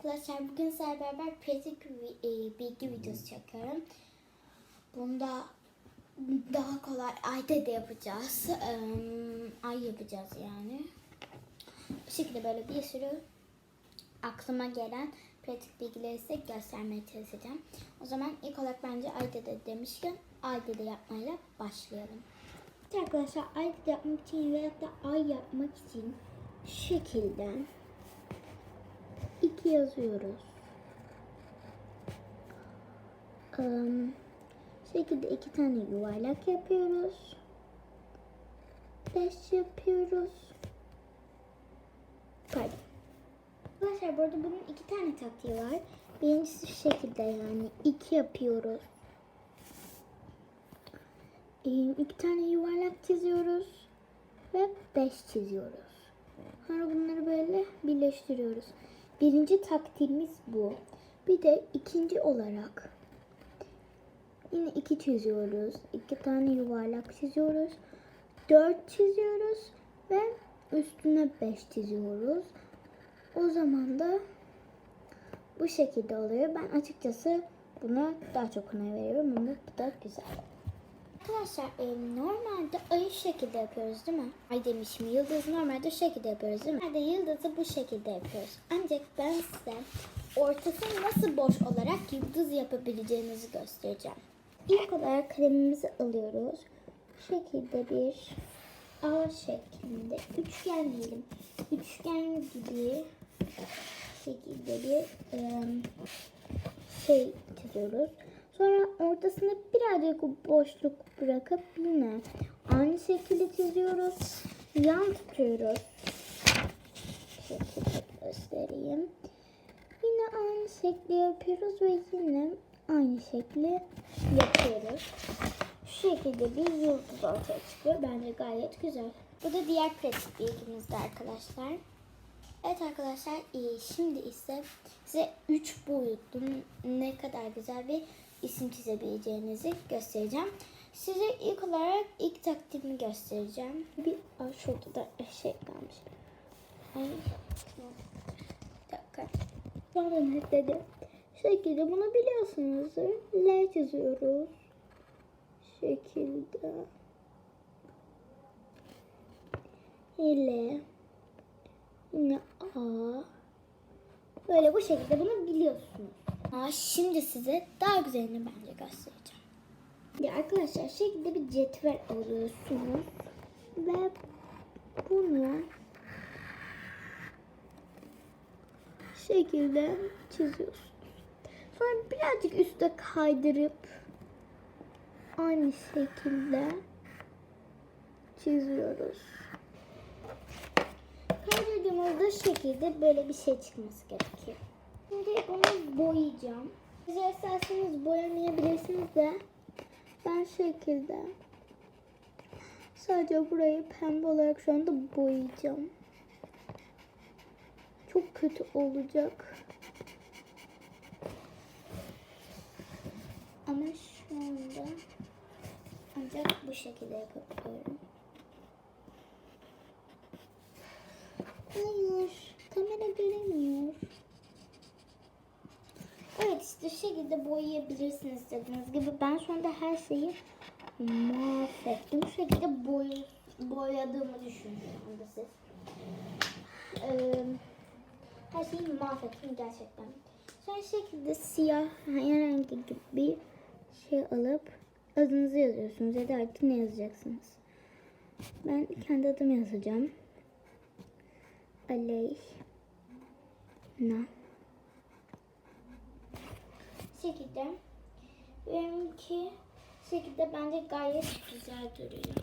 arkadaşlar bugün sizlerle beraber pratik e, bilgi videosu çekiyorum. Bunda daha kolay ayda da yapacağız. Ay yapacağız yani. Bu şekilde böyle bir sürü aklıma gelen pratik bilgileri size göstermeye çalışacağım. O zaman ilk olarak bence ayda da demişken ayda da yapmayla başlayalım. Evet arkadaşlar da yapmak için veya da ay yapmak için şu şekilde 2 yazıyoruz. Um, şekilde iki tane yuvarlak yapıyoruz. 5 yapıyoruz. Pardon. Arkadaşlar bu arada bunun iki tane taktiği var. Birincisi şu şekilde yani 2 yapıyoruz. Ee, iki tane yuvarlak çiziyoruz ve 5 çiziyoruz. Sonra bunları böyle birleştiriyoruz. Birinci taktiğimiz bu. Bir de ikinci olarak yine iki çiziyoruz. iki tane yuvarlak çiziyoruz. Dört çiziyoruz ve üstüne beş çiziyoruz. O zaman da bu şekilde oluyor. Ben açıkçası buna daha çok önem veriyorum. Ama bu da güzel. Arkadaşlar e, normalde ayı şekilde yapıyoruz değil mi? Ay demişim yıldız normalde şekilde yapıyoruz değil mi? Normalde yıldızı bu şekilde yapıyoruz. Ancak ben size ortasını nasıl boş olarak yıldız yapabileceğinizi göstereceğim. İlk olarak kalemimizi alıyoruz. Bu şekilde bir A şeklinde üçgen diyelim. Üçgen gibi şekilde bir e, şey çiziyoruz. Sonra ortasına birazcık boşluk bırakıp yine aynı şekilde çiziyoruz. Yan tutuyoruz. Şekilde göstereyim. Yine aynı şekli yapıyoruz ve yine aynı şekli yapıyoruz. Şu şekilde bir yıldız ortaya çıkıyor. Bence gayet güzel. Bu da diğer pratik bilgimizde arkadaşlar. Evet arkadaşlar e, şimdi ise size 3 boyutlu ne kadar güzel bir isim çizebileceğinizi göstereceğim. Size ilk olarak ilk taktiğimi göstereceğim. Bir Aa, şurada da şey kalmış. Ay, bir dakika. Pardon dedi. Şekilde bunu biliyorsunuzdur. L çiziyoruz. Şekilde. L. Yine A. Böyle bu şekilde bunu biliyorsunuz. Aa, şimdi size daha güzelini bence göstereceğim. Ya arkadaşlar şekilde bir cetvel alıyorsunuz ve bunu şekilde çiziyorsunuz. Sonra birazcık üstte kaydırıp aynı şekilde çiziyoruz. Kaydırdığımızda şekilde böyle bir şey çıkması gerekiyor. Şimdi onu boyayacağım. Siz isterseniz boyamayabilirsiniz de ben şekilde sadece burayı pembe olarak şu anda boyayacağım. Çok kötü olacak. Ama şu anda ancak bu şekilde yapabiliyorum. Hayır, İşte şu şekilde boyayabilirsiniz dediğiniz gibi. Ben şu anda her şeyi mahvettim. Şu şekilde boy, boyadığımı düşünün şu anda siz. Ee, her şeyi mahvettim gerçekten. Şu şekilde siyah herhangi bir şey alıp adınızı yazıyorsunuz ya da artık ne yazacaksınız. Ben kendi adımı yazacağım. Aleyna şekilde benimki şekilde bence gayet güzel duruyor.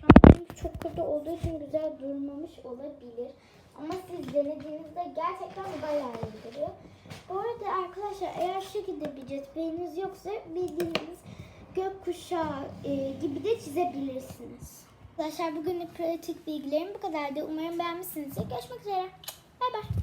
Şu an benimki çok kötü olduğu için güzel durmamış olabilir. Ama siz denediğinizde gerçekten bayağı iyi duruyor. Bu arada arkadaşlar eğer şekilde bir cetveliniz yoksa bildiğiniz gökkuşağı e, gibi de çizebilirsiniz. Arkadaşlar bugünlük pratik bilgilerim bu kadardı. Umarım beğenmişsinizdir. Görüşmek üzere. Bay bay.